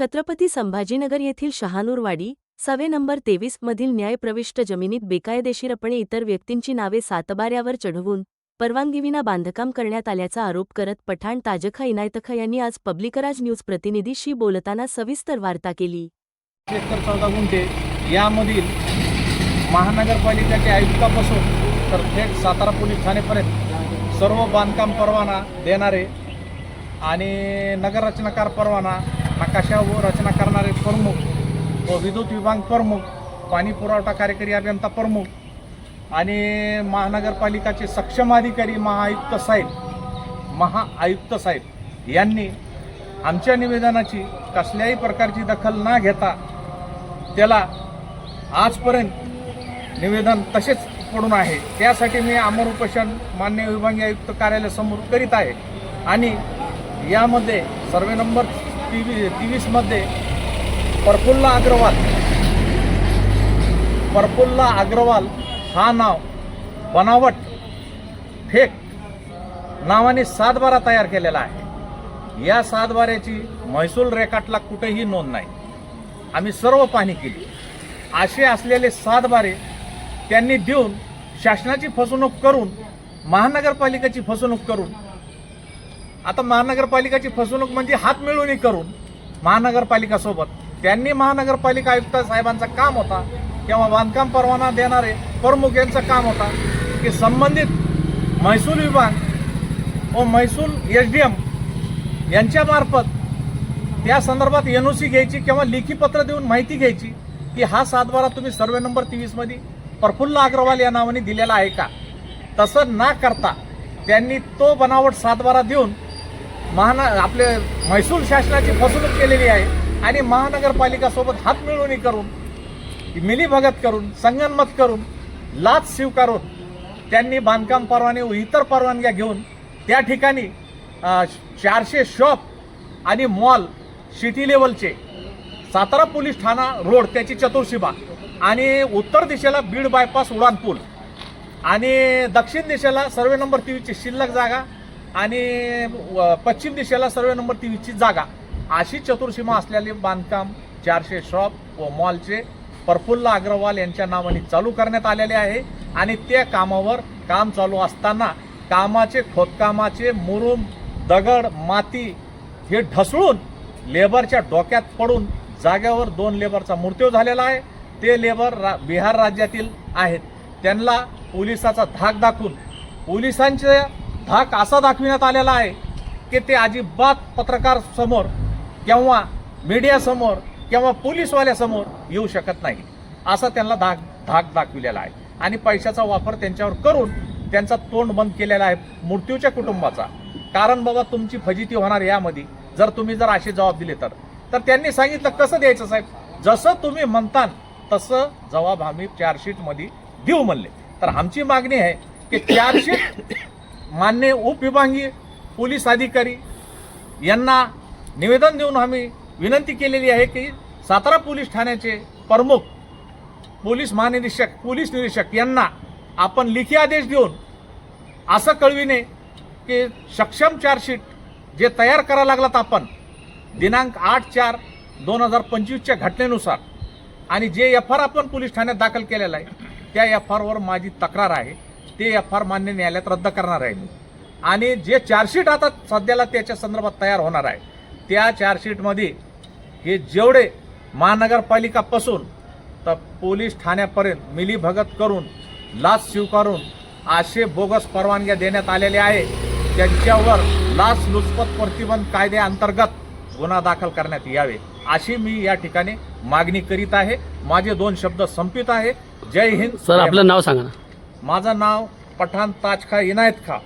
छत्रपती संभाजीनगर येथील शहानूरवाडी सवे नंबर तेवीस मधील न्यायप्रविष्ट जमिनीत बेकायदेशीरपणे इतर व्यक्तींची नावे सातबाऱ्यावर चढवून परवानगीविना बांधकाम करण्यात आल्याचा आरोप करत पठाण ताजखा इनायतखा यांनी आज पब्लिकराज न्यूज प्रतिनिधीशी बोलताना सविस्तर वार्ता केली. एकर चौदा गुंठे यामधील महानगरपालिकेच्या आयुक्तापासून तर थेट सातारा पोलीस ठाणेपर्यंत सर्व बांधकाम परवाना देणारे आणि नगररचनाकार परवाना नकाशा व रचना करणारे प्रमुख व विद्युत विभाग प्रमुख पाणी पुरवठा कार्यकारी अभियंता प्रमुख आणि महानगरपालिकाचे सक्षम अधिकारी महाआयुक्त साहेब महाआयुक्त साहेब यांनी आमच्या निवेदनाची कसल्याही प्रकारची दखल न घेता त्याला आजपर्यंत निवेदन तसेच पडून आहे. त्यासाठी मी अमर उपोषण मान्य विभागीय आयुक्त कार्यालयासमोर करीत आहे. आणि यामध्ये सर्वे नंबर तेवी तेवीसमध्ये परफुल्ला अग्रवाल. परफुल्ला अग्रवाल हा नाव बनावट फेक नावाने सातबारा तयार केलेला आहे. या सातबाऱ्याची महसूल रेखाटला कुठेही नोंद नाही. आम्ही सर्व पाहणी केली. असे असलेले सातबारे त्यांनी देऊन शासनाची फसवणूक करून महानगरपालिकेची फसवणूक करून आता महानगरपालिकाची फसवणूक म्हणजे हात मिळवणी करून महानगरपालिकासोबत. त्यांनी महानगरपालिका आयुक्त साहेबांचा काम होता किंवा बांधकाम परवाना देणारे प्रमुख यांचं काम होता की संबंधित महसूल विभाग व महसूल एस डी एम यांच्यामार्फत त्या संदर्भात एन ओ सी घ्यायची किंवा लेखी पत्र देऊन माहिती घ्यायची की हा सातबारा तुम्ही सर्वे नंबर तेवीसमध्ये प्रफुल्ल अग्रवाल या नावाने दिलेला आहे का? तसं ना करता त्यांनी तो बनावट सातबारा देऊन महाना आपले महसूल शासनाची फसवणूक केलेली आहे आणि महानगरपालिकासोबत हात मिळवणी करून मिलीभगत करून संगनमत करून लाच स्वीकारून त्यांनी बांधकाम परवाने व इतर परवानग्या घेऊन त्या ठिकाणी चारशे शॉप आणि मॉल सिटी लेवलचे सातारा पोलीस ठाणा रोड त्याची चतुर्शिबा आणि उत्तर दिशेला बीड बायपास उडान पूल आणि दक्षिण दिशेला सर्वे नंबर तीनची शिल्लक जागा आणि व- पश्चिम दिशेला सर्वे नंबर तेवीसची जागा. अशी चतुर्सीमा असलेले बांधकाम चारशे शॉप व मॉलचे प्रफुल्ल अग्रवाल यांच्या नावाने चालू करण्यात आलेले आहे. आणि त्या कामावर काम चालू असताना कामाचे खोदकामाचे मुरुम दगड माती हे ढसळून लेबरच्या डोक्यात पडून जाग्यावर दोन लेबरचा मृत्यू झालेला आहे. ते लेबर रा बिहार राज्यातील आहेत. त्यांना पोलिसाचा धाक दाखवून पोलिसांच्या धाक असा दाखविण्यात आलेला आहे की ते अजिबात पत्रकार समोर किंवा मीडियासमोर किंवा पोलीसवाल्यासमोर येऊ शकत नाही. असा त्यांना धाक धाक दाखविलेला आहे. आणि पैशाचा वापर त्यांच्यावर करून त्यांचा तोंड बंद केलेला आहे मृत्यूच्या कुटुंबाचा. कारण बाबा तुमची फजिती होणार यामध्ये. जर तुम्ही जर असे जबाब दिले तर. तर त्यांनी सांगितलं कसं द्यायचं साहेब? जसं तुम्ही म्हणताल तसं जबाब आम्ही चार्जशीटमध्ये देऊ म्हणले. तर आमची मागणी आहे की चार्जशीट मान्य उपविभागीय पोलीस अधिकारी यांना निवेदन देऊन आम्ही विनंती केलेली आहे की सातारा पोलीस ठाण्याचे प्रमुख पोलीस महानिरीक्षक पोलीस निरीक्षक यांना आपण लिखी आदेश देऊन असं कळविणे की सक्षम चार्जशीट जे तयार करावं लागलात आपण दिनांक आठ चार दोन हजार पंचवीसच्या घटनेनुसार आणि जे एफ आर आपण पोलीस ठाण्यात दाखल केलेलं आहे त्या एफ आरवर माझी तक्रार आहे. ते एफ आर मान्य न्यायालयात रद्द करणार आहे. मी आणि जे चार्जशीट आता सध्याला त्याच्या संदर्भात तयार होणार आहे त्या चार्जशीटमध्ये हे जेवढे महानगरपालिकापासून तर पोलीस ठाण्यापर्यंत मिलीभगत करून लाच स्वीकारून असे बोगस परवानग्या देण्यात आलेल्या आहे त्यांच्यावर लाच लुचपत प्रतिबंध कायद्याअंतर्गत गुन्हा दाखल करण्यात यावे अशी मी या ठिकाणी मागणी करीत आहे. माझे दोन शब्द संपित आहे. जय हिंद. सर आपलं नाव सांगा ना. माझं नाव पठाण ताजखा इनायत खा